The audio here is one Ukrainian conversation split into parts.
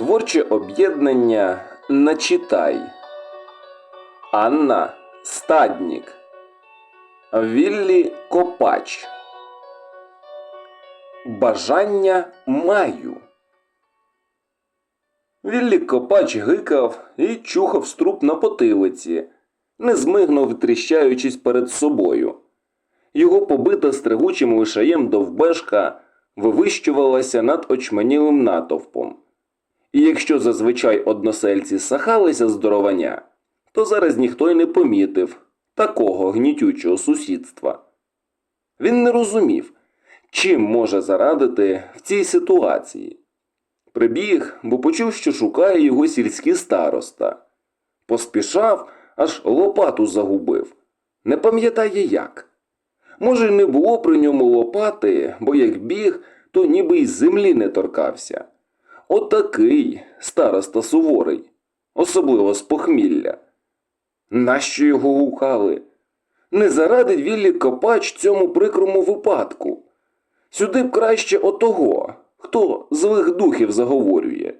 Творче об'єднання Начитай. Анна Стаднік. Віллі Копач. Бажання маю. Віллі Копач гикав і чухав струп на потилиці, не змигнув, тріщаючись перед собою. Його побита стригучим лишаєм довбешка вивищувалася над очманілим натовпом. І якщо зазвичай односельці сахалися здоровання, то зараз ніхто й не помітив такого гнітючого сусідства. Він не розумів, чим може зарадити в цій ситуації. Прибіг, бо почув, що шукає його сільський староста. Поспішав, аж лопату загубив. Не пам'ятає як. Може, й не було при ньому лопати, бо як біг, то ніби й землі не торкався. Отакий староста суворий, особливо з похмілля. Нащо його гукали? Не зарадить Віллі Копач цьому прикрому випадку. Сюди б краще отого, хто злих духів заговорює.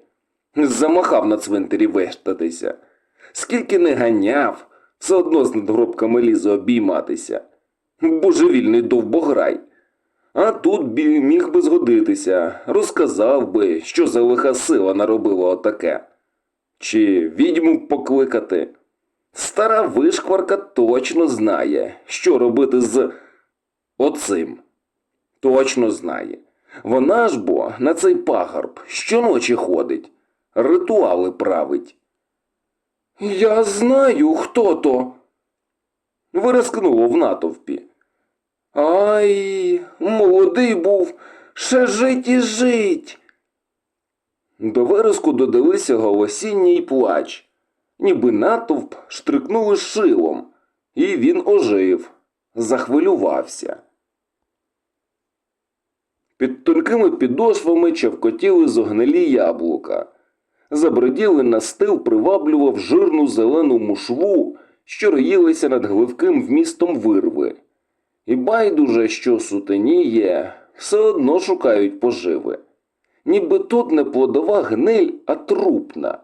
Замахав на цвинтарі вештатися. Скільки не ганяв, все одно з надгробками лізе обійматися. Божевільний довбограй. А тут міг би згодитися, розказав би, що за лиха сила наробила отаке. Чи відьму покликати. Стара вишкварка точно знає, що робити з оцим. Точно знає. Вона ж бо на цей пагорб щоночі ходить, ритуали править. Я знаю, хто то. Вирискнуло в натовпі. Ай, молодий був, ще жить і жить. До виразку додалися голосіння й плач, ніби натовп штрикнули шилом, і він ожив, захвилювався. Під тонкими підошвами чавкотіли зогнилі яблука. Заброділи на стил приваблював жирну зелену мушву, що роїлися над гливким вмістом вирви. І байдуже, що сутеніє, все одно шукають поживи. Ніби тут не плодова гниль, а трупна.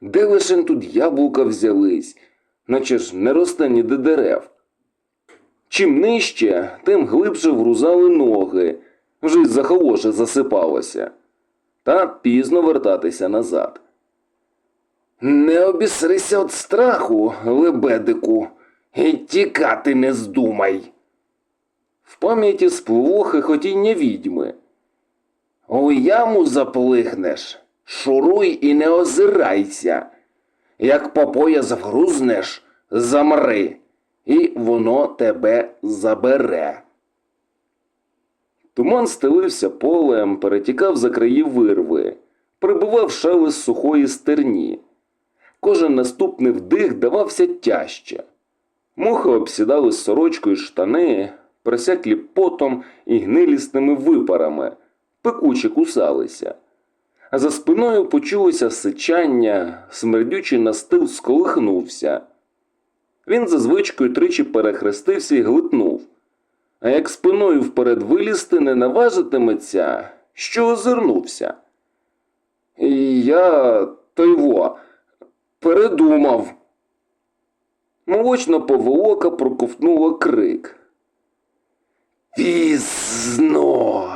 Де лишень тут яблука взялись, наче ж не росте ніде дерев. Чим нижче, тим глибше врузали ноги, вже й захолоше засипалося. Та пізно вертатися назад. Не обісрися від страху, лебедику, і тікати не здумай. В пам'яті спливло хихотіння відьми. У яму заплихнеш, шуруй і не озирайся. Як по пояс вгрузнеш, замри, і воно тебе забере. Туман стелився полем, перетікав за краї вирви, прибував шелест сухої стерні. Кожен наступний вдих давався тяжче. Мухи обсідали сорочкою штани, просяклі потом і гнилісними випарами, пекуче кусалися. А за спиною почулося сичання, смердючий настил сколихнувся. Він за звичкою тричі перехрестився і глитнув. А як спиною вперед вилізти не наважитиметься, що озирнувся. І я тайво передумав. Молочна поволока проковтнула крик. Пізно.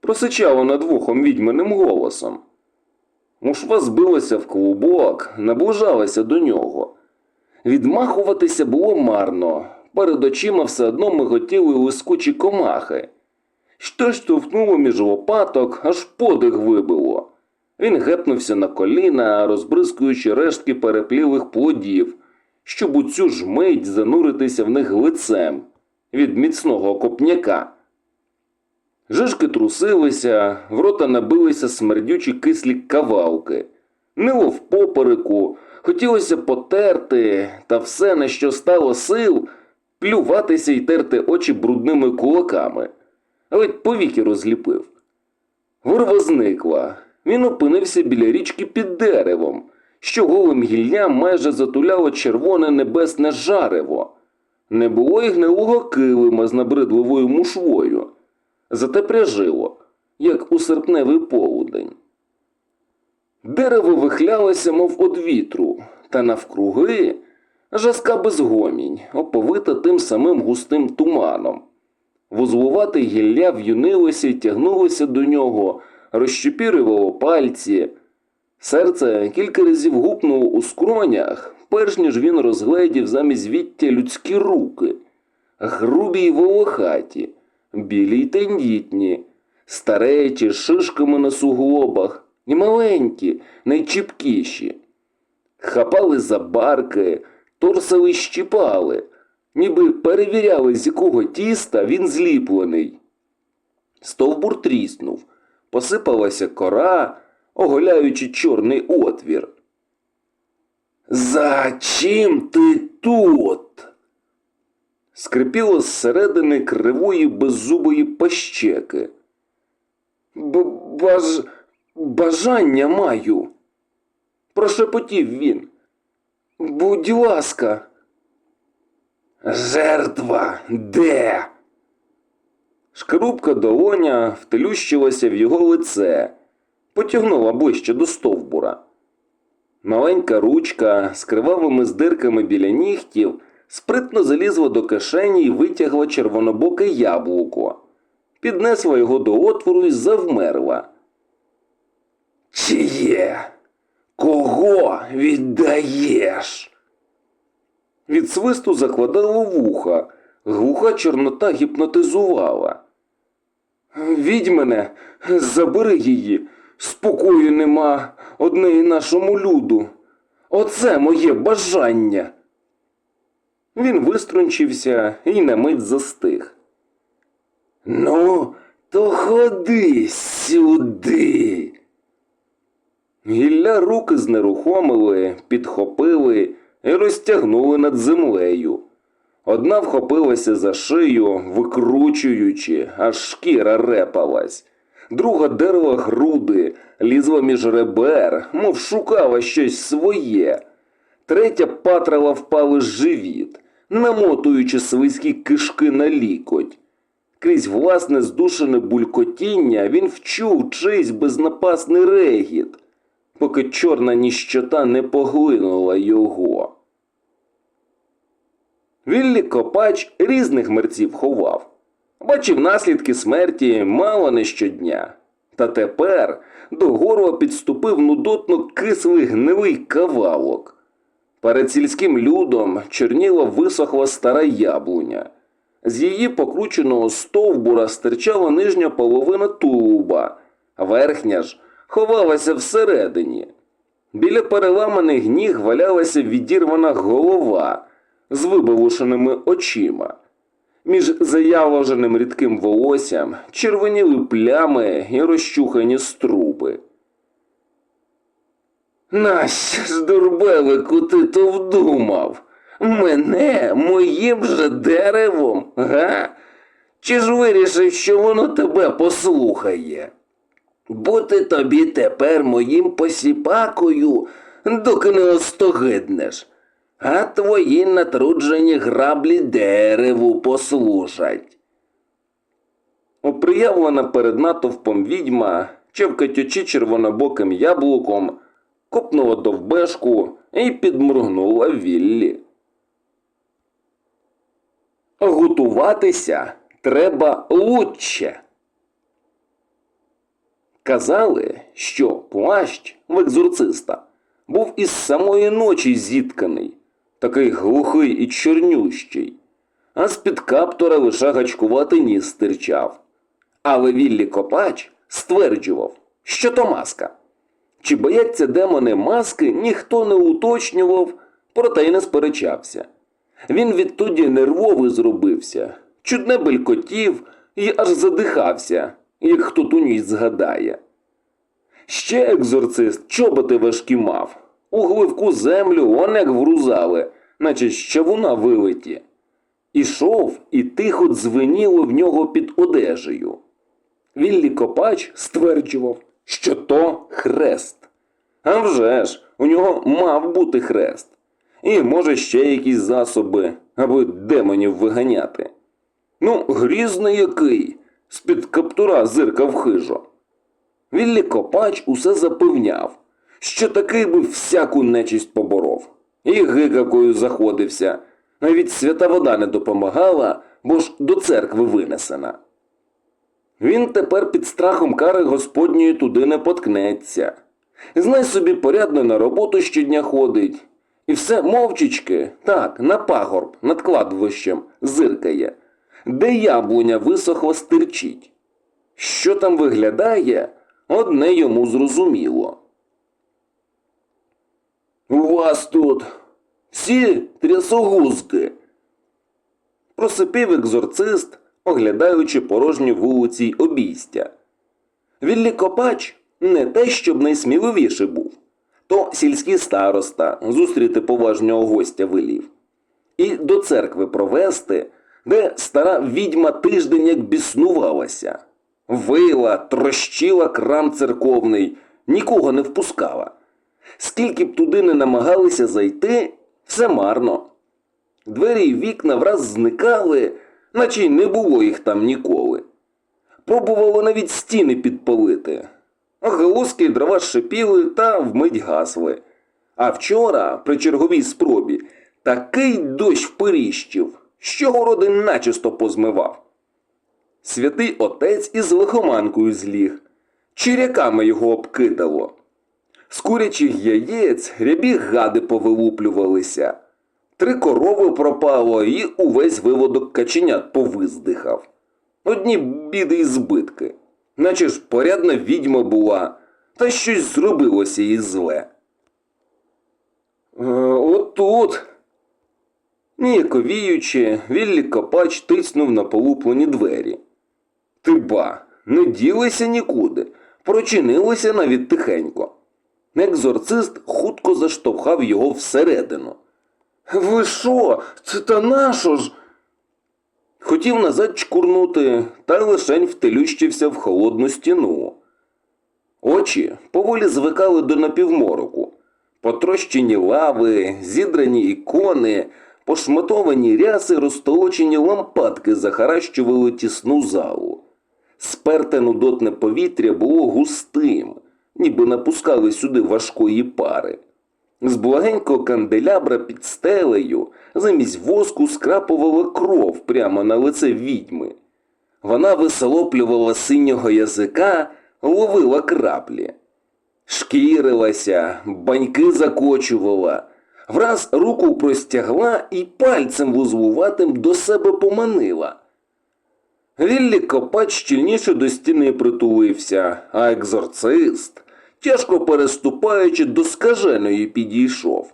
Просичала над вухом відьманим голосом. Мушва збилася в клубок, наближалася до нього. Відмахуватися було марно, перед очима все одно миготіли лискучі комахи. Щось штовхнуло між лопаток, аж подих вибило. Він гепнувся на коліна, розбризкуючи рештки переплілих плодів, щоб у цю ж мить зануритися в них лицем від міцного копняка. Жишки трусилися, в рота набилися смердючі кислі кавалки, нило в попереку, хотілося потерти, та все, на що стало сил, плюватися й терти очі брудними кулаками. Ледь повіки розліпив. Вирва зникла. Він опинився біля річки під деревом, що голим гіллям майже затуляло червоне небесне жарево. Не було й гнилого килима з набридливою мушвою. Зате пряжило, як у серпневий полудень. Дерево вихлялося, мов од вітру, та навкруги жаска безгомінь, оповита тим самим густим туманом. Вузлувате гілля в'юнилося й тягнулося до нього, розщепірювало пальці. Серце кілька разів гупнуло у скронях, перш ніж він розгледів замість віття людські руки, грубі й волохаті, білі й тендітні, старечі з шишками на суглобах і маленькі, найчіпкіші. Хапали за барки, торсали щіпали, ніби перевіряли, з якого тіста він зліплений. Стовбур тріснув, посипалася кора, оголяючи чорний отвір. За чим ти тут? Скрипіло зсередини кривої беззубої пащеки. Баж... бажання маю. Прошепотів він. Будь ласка. Жертва де? Шкарубка долоня втелющилася в його лице, потягнула ближче до стовбура. Маленька ручка з кривавими здирками біля нігтів спритно залізла до кишені і витягла червонобоке яблуко, піднесла його до отвору і завмерла. Чиє? Кого віддаєш? Від свисту закладало вуха, глуха чорнота гіпнотизувала. Відь мене, забери її, спокою нема однеї нашому люду. Оце моє бажання. Він виструнчився і на мить застиг. Ну, то ходи сюди. Гілля руки знерухомили, підхопили і розтягнули над землею. Одна вхопилася за шию, викручуючи, аж шкіра репалась. Друга дерла груди, лізла між ребер, мов шукала щось своє. Третя патрала впали живіт, намотуючи слизькі кишки на лікоть. Крізь власне здушене булькотіння він вчув чийсь безнапасний регіт, поки чорна ніщота не поглинула його. Віллі Копач різних мерців ховав. Бачив наслідки смерті мало не щодня. Та тепер до горла підступив нудотно кислий гнилий кавалок. Перед сільським людом чорніла висохла стара яблуня. З її покрученого стовбура стирчала нижня половина тулуба, верхня ж ховалася всередині. Біля переламаних ніг валялася відірвана голова з вибалушеними очима. Між заяложеним рідким волоссям червоніли плями і розчухані струпи. Нащо ж, дурбелику, ти то вдумав? Мене моїм же деревом, га? Чи ж вирішив, що воно тебе послухає? Бути тобі тепер моїм посіпакою, доки не остогиднеш, а твої натруджені граблі дереву послушать. Оприявлена перед натовпом відьма, чевкатючи червонобоким яблуком, копнула довбешку і підморгнула Віллі. Готуватися треба лучше. Казали, що плащ в екзорциста був із самої ночі зітканий, такий глухий і чорнющий, а з-під каптора лише гачкувати ніс стирчав. Але Віллі Копач стверджував, що то маска. Чи бояться демони маски, ніхто не уточнював, проте й не сперечався. Він відтоді нервовий зробився, чудне белькотів і аж задихався, як хто ту ніч згадає. Ще екзорцист чоботи важкі мав, у гливку землю он як врузали, наче з чавуна вилиті. Ішов і тихо дзвеніло в нього під одежею. Віллі Копач стверджував, що то хрест. А вже ж, у нього мав бути хрест. І може ще якісь засоби, аби демонів виганяти. Ну, грізний який, з-під каптура зиркав хижо. Віллі Копач усе запевняв, що такий би всяку нечисть поборов. І гикавкою заходився. Навіть свята вода не допомагала, бо ж до церкви винесена. Він тепер під страхом кари Господньої туди не поткнеться. Знай собі порядно на роботу щодня ходить. І все мовчечки, так, на пагорб, над кладовищем, зиркає, де яблуня висохла стирчить. Що там виглядає, одне йому зрозуміло. У вас тут всі трясогузки. Просипів екзорцист, оглядаючи порожню вулиці й обійстя. Віллі Копач не те, щоб найсміливіший був, то сільський староста зустріти поважнього гостя велів. І до церкви провести, де стара відьма тиждень як біснувалася. Вила, трощила крам церковний, нікого не впускала. Скільки б туди не намагалися зайти, все марно. Двері й вікна враз зникали, наче й не було їх там ніколи. Пробувало навіть стіни підпалити. Галузки дрова шипіли та вмить гасли. А вчора, при черговій спробі, такий дощ вперіщив, що городи начисто позмивав. Святий отець із лихоманкою зліг, чиряками його обкидало. З курячих яєць рябі гади повилуплювалися. Три корови пропало і увесь виводок каченят повиздихав. Одні біди і збитки. Наче ж порядна відьма була, та щось зробилося їй зле. Е, отут. Ніяковіючи, Віллі Копач тиснув на полуплені двері. Ти ба, не ділися нікуди, прочинилися навіть тихенько. Екзорцист хутко заштовхав його всередину. Ви що? Це та нащо ж? Хотів назад чкурнути, та лишень втелющився в холодну стіну. Очі поволі звикали до напівмороку. Потрощені лави, зідрані ікони, пошматовані ряси, розтолочені лампадки захаращували тісну залу. Сперте нудотне повітря було густим, ніби напускали сюди важкої пари. З благенького канделябра під стелею замість воску скрапувала кров прямо на лице відьми. Вона висолоплювала синього язика, ловила краплі. Шкірилася, баньки закочувала, враз руку простягла і пальцем вузлуватим до себе поманила. Віллі Копач щільніше до стіни притулився, а екзорцист, тяжко переступаючи, до скаженої підійшов.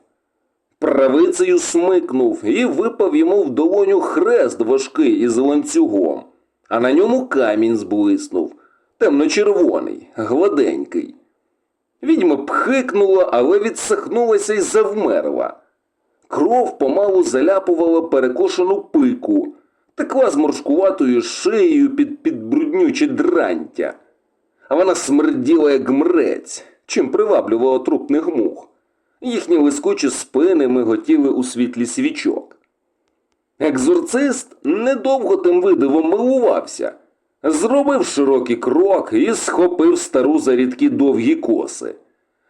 Правицею смикнув і випав йому в долоню хрест важкий із ланцюгом, а на ньому камінь зблиснув, темно-червоний, гладенький. Відьма пхикнула, але відсахнулася і завмерла. Кров помалу заляпувала перекошену пику, текла з моршкуватою шиєю під підбруднюче дрантя. Вона смерділа, як мрець, чим приваблювала трупних мух. Їхні лискучі спини миготіли у світлі свічок. Екзорцист недовго тим видивом милувався. Зробив широкий крок і схопив стару за рідкі довгі коси.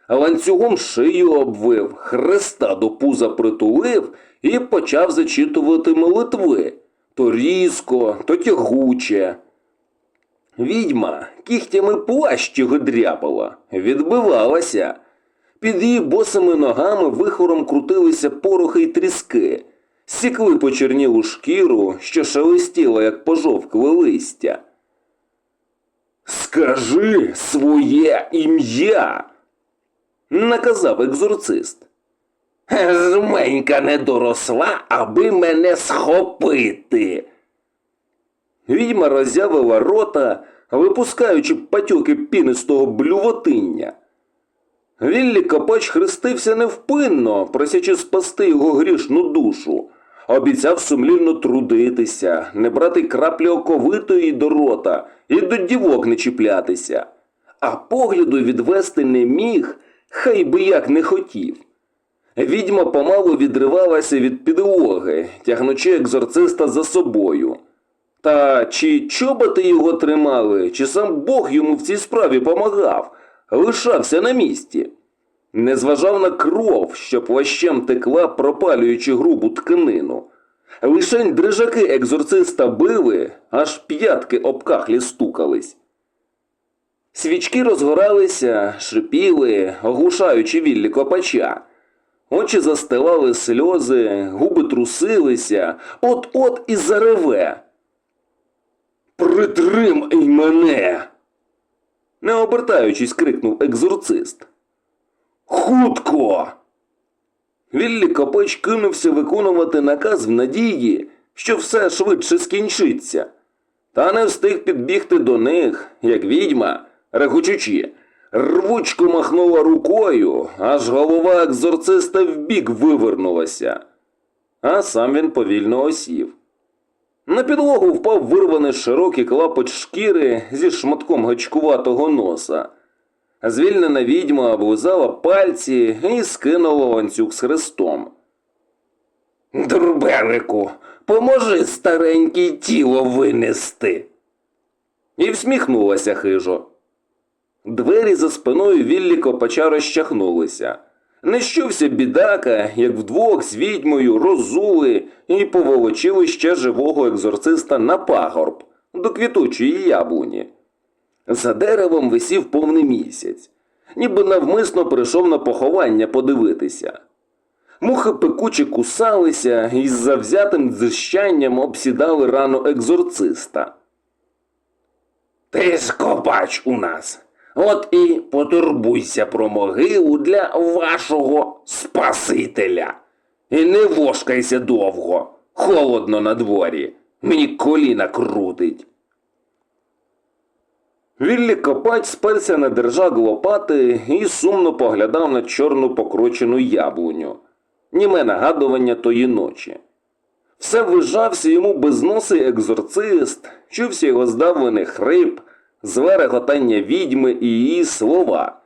Ланцюгом шию обвив, хреста до пуза притулив і почав зачитувати молитви то різко, то тягуче. Відьма кігтями плащ його дряпала, відбивалася. Під її босими ногами вихором крутилися порохи й тріски, сікли почернілу шкіру, що шелестіла, як пожовкле листя. Скажи своє ім'я, наказав екзорцист. Жменька не доросла, аби мене схопити. Відьма роззявила рота, випускаючи патьоки пінистого блювотиння. Віллі Копач хрестився невпинно, просячи спасти його грішну душу. Обіцяв сумлінно трудитися, не брати краплі оковитої до рота і до дівок не чіплятися. А погляду відвести не міг, хай би як не хотів. Відьма помалу відривалася від підлоги, тягнучи екзорциста за собою. Та чи чоботи його тримали, чи сам Бог йому в цій справі помагав, лишався на місці. Не зважав на кров, що плащем текла, пропалюючи грубу тканину. Лишень дрижаки екзорциста били, аж п'ятки об кахлі стукались. Свічки розгоралися, шипіли, оглушаючи віллі копача. Очі застилали сльози, губи трусилися, от-от і зареве. Притримай мене. Не обертаючись, крикнув екзорцист. Хутко. Віллі Копач кинувся виконувати наказ в надії, що все швидше скінчиться. Та не встиг підбігти до них, як відьма, регочучи. Рвучко махнула рукою, аж голова екзорциста вбік вивернулася. А сам він повільно осів. На підлогу впав вирваний широкий клапоть шкіри зі шматком гачкуватого носа. Звільнена відьма облизала пальці і скинула ланцюг з хрестом. Дурбелику, поможи старенький тіло винести. І всміхнулася хижо. Двері за спиною Віллі Копача розчахнулися. Не щувся бідака, як вдвох з відьмою розули і поволочили ще живого екзорциста на пагорб до квітучої яблуні. За деревом висів повний місяць, ніби навмисно прийшов на поховання подивитися. Мухи пекуче кусалися і з завзятим дзищанням обсідали рану екзорциста. Ти ж копач у нас. От і потурбуйся про могилу для вашого Спасителя. І не вошкайся довго, холодно на дворі. Мені коліна крутить. Віллі Копач сперся на держак лопати і сумно поглядав на чорну покручену яблуню. Німе нагадування тої ночі. Все вижався йому безносий екзорцист, чувся його здавлений хрип, зве реготання відьми і її слова.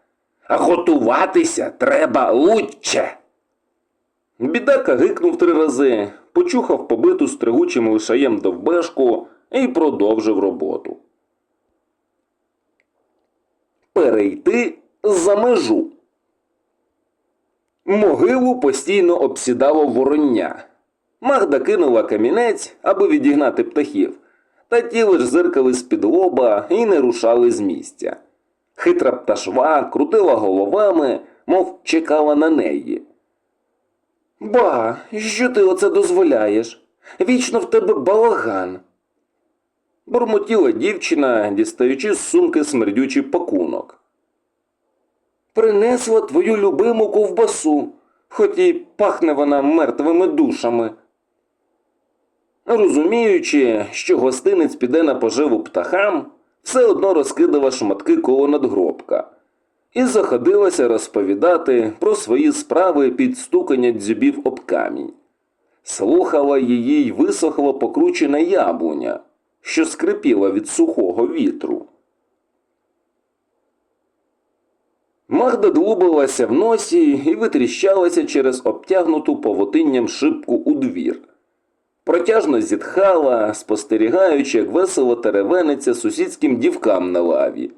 А готуватися треба лучче. Бідака гикнув три рази, почухав побиту стригучим лишаєм довбешку і продовжив роботу. Перейти за межу. Могилу постійно обсідало вороння. Магда кинула камінець, аби відігнати птахів, та ті лиш зиркали з-під лоба і не рушали з місця. Хитра пташва крутила головами, мов чекала на неї. Ба, що ти оце дозволяєш? Вічно в тебе балаган. Бурмотіла дівчина, дістаючи з сумки смердючий пакунок. Принесла твою любиму ковбасу, хоч і пахне вона мертвими душами. Розуміючи, що гостинець піде на поживу птахам, все одно розкидала шматки коло надгробка і заходилася розповідати про свої справи під стукання дзюбів об камінь. Слухала її й висохла покручена яблуня, що скрипіла від сухого вітру. Магда длубалася в носі і витріщалася через обтягнуту павутинням шибку у двір. Протяжно зітхала, спостерігаючи, як весело теревениться сусідським дівкам на лаві.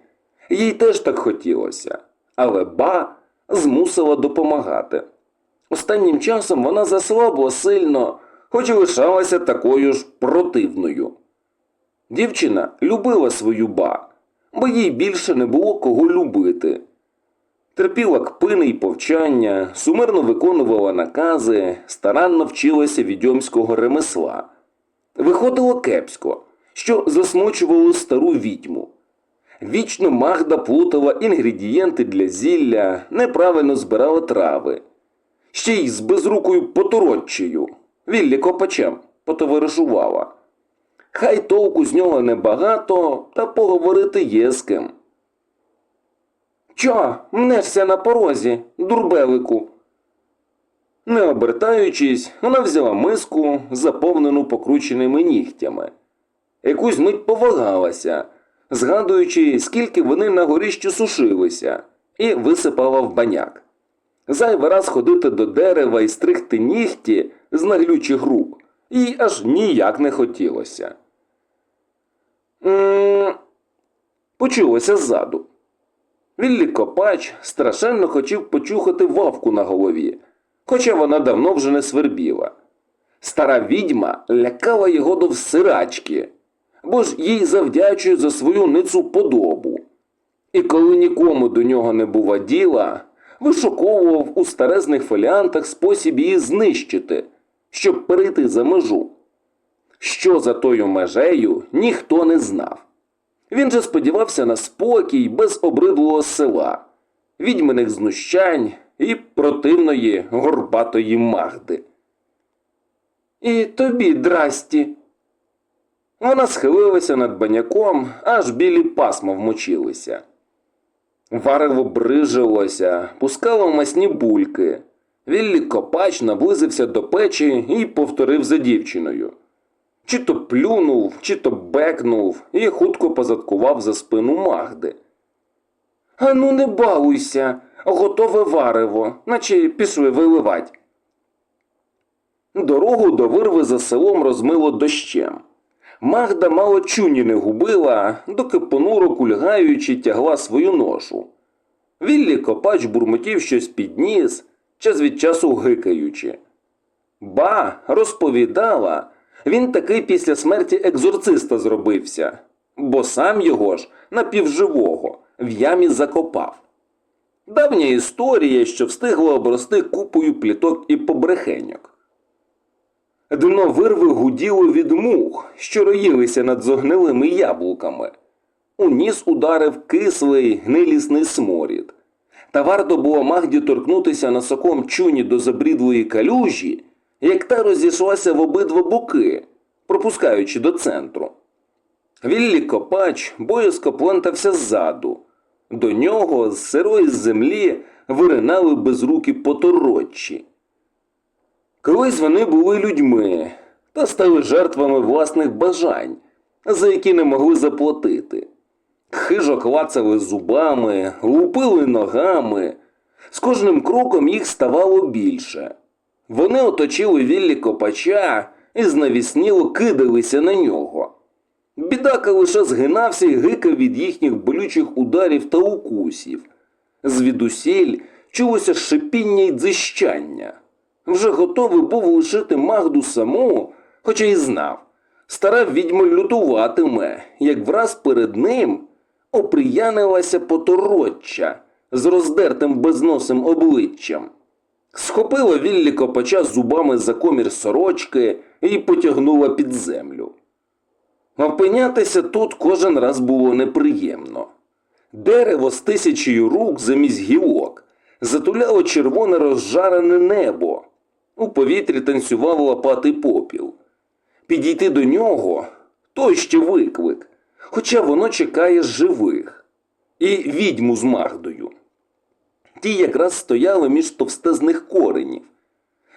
Їй теж так хотілося, але ба змусила допомагати. Останнім часом вона заслабла сильно, хоч і лишалася такою ж противною. Дівчина любила свою ба, бо їй більше не було кого любити. Терпіла кпини й повчання, сумирно виконувала накази, старанно вчилася відьомського ремесла. Виходило кепсько, що засмучувало стару відьму. Вічно Магда плутала інгредієнти для зілля, неправильно збирала трави. Ще й з безрукою потороччею, віллі копачем, потоваришувала. Хай толку з нього небагато, та поговорити є з ким. Чо, мнешся на порозі, дурбелику? Не обертаючись, вона взяла миску, заповнену покрученими нігтями. Якусь мить повагалася, згадуючи, скільки вони на горіщі сушилися, і висипала в баняк. Зайвий раз ходити до дерева і стригти нігті з наглючих рук, їй аж ніяк не хотілося. М -м -м. Почулося ззаду. Віллі Копач страшенно хотів почухати вавку на голові, хоча вона давно вже не свербіла. Стара відьма лякала його до всирачки, бо ж їй завдячує за свою ницу подобу. І коли нікому до нього не було діла, вишуковував у старезних фоліантах спосіб її знищити, щоб перейти за межу. Що за тою межею, ніхто не знав. Він же сподівався на спокій без обридлого села, відьминих знущань і противної горбатої магди. І тобі, драсті. Вона схилилася над баняком, аж білі пасма вмочилися. Варево брижилося, пускало масні бульки. Віллі Копач наблизився до печі і повторив за дівчиною. Чи то плюнув, чи то бекнув і хутко позадкував за спину Магди. Ану, не балуйся, готове варево, наче пішли виливать. Дорогу до вирви за селом розмило дощем. Магда мало чуні не губила, доки понуро кульгаючи тягла свою ношу. Віллі Копач бурмотів щось підніс, час від часу гикаючи. Ба, розповідала, він таки після смерті екзорциста зробився, бо сам його ж напівживого в ямі закопав. Давня історія, що встигла обрости купою пліток і побрехеньок. Дно вирви гуділо від мух, що роїлися над зогнилими яблуками. У ніс ударив кислий гнилісний сморід. Та варто було Магді торкнутися носоком чуні до забрідлої калюжі, як та розійшлася в обидва боки, пропускаючи до центру. Віллі Копач боязко плентався ззаду. До нього з сирої землі виринали безрукі поторочі. Колись вони були людьми та стали жертвами власних бажань, за які не могли заплатити. Хижо клацали зубами, лупили ногами. З кожним кроком їх ставало більше. Вони оточили віллі копача і знавісніло кидалися на нього. Бідака лише згинався і гикав від їхніх болючих ударів та укусів. Звідусіль чулося шипіння й дзищання. Вже готовий був лишити Магду саму, хоча й знав. Стара відьма лютуватиме, як враз перед ним оприянилася потороччя з роздертим безносим обличчям. Схопила Віллі копача зубами за комір сорочки і потягнула під землю. Опинятися тут кожен раз було неприємно. Дерево з тисячею рук замість гілок затуляло червоне розжарене небо. У повітрі танцював лопатий попіл. Підійти до нього то ще виклик, хоча воно чекає живих. І відьму з Магдою. Ті якраз стояли між товстезних коренів.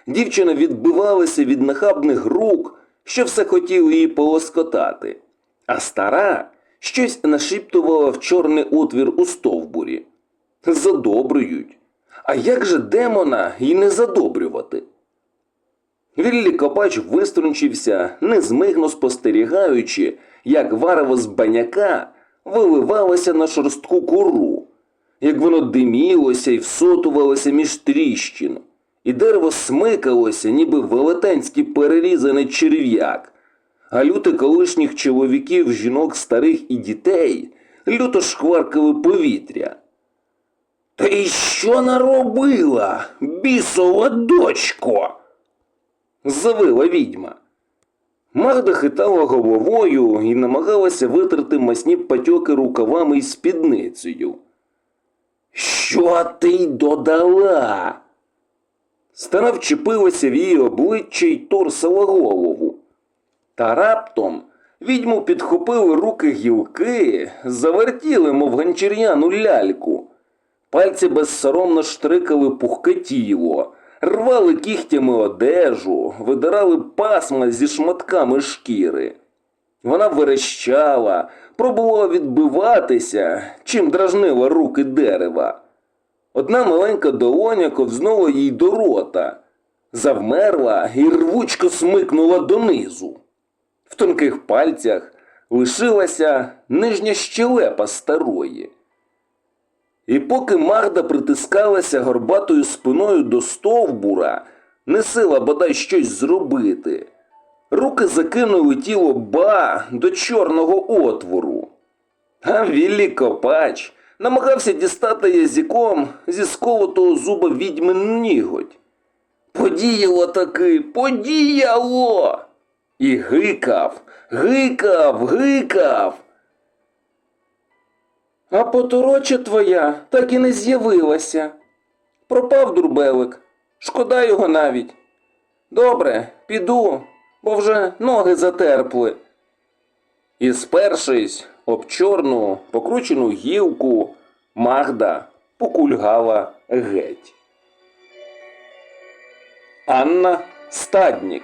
Дівчина відбивалася від нахабних рук, що все хотіли її полоскотати, а стара щось нашіптувала в чорний отвір у стовбурі. Задобрюють. А як же демона й не задобрювати? Віллі Копач виструнчився, незмигно спостерігаючи, як варево з баняка виливалося на шорстку кору, як воно димілося і всотувалося між тріщин, і дерево смикалося, ніби велетенський перерізаний черв'як, а люти колишніх чоловіків, жінок, старих і дітей люто шкваркали повітря. Ти що наробила, бісова дочко? завила відьма. Магда хитала головою і намагалася витерти масні патьоки рукавами й спідницею. Що ти додала? Стара вчепилася в її обличчя й торсила голову. Та раптом відьму підхопили руки гілки, завертіли, мов ганчір'яну ляльку. Пальці безсоромно штрикали пухке тіло, рвали кігтями одежу, видирали пасма зі шматками шкіри. Вона верещала, пробувала відбиватися, чим дражнила руки дерева. Одна маленька долоня ковзнула їй до рота, завмерла і рвучко смикнула донизу. В тонких пальцях лишилася нижня щелепа старої. І поки Магда притискалася горбатою спиною до стовбура, не сила бодай щось зробити. Руки закинули тіло ба до чорного отвору. А Віллі Копач намагався дістати язиком зі сколотого зуба відьмин ніготь. Подіяло таки, подіяло. І гикав, гикав, гикав. А потороча твоя так і не з'явилася. Пропав дурбелик. Шкода його навіть. Добре, піду, бо вже ноги затерпли. І спершись об чорну покручену гілку, Магда покульгала геть. Анна Стаднік.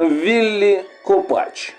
Віллі Копач.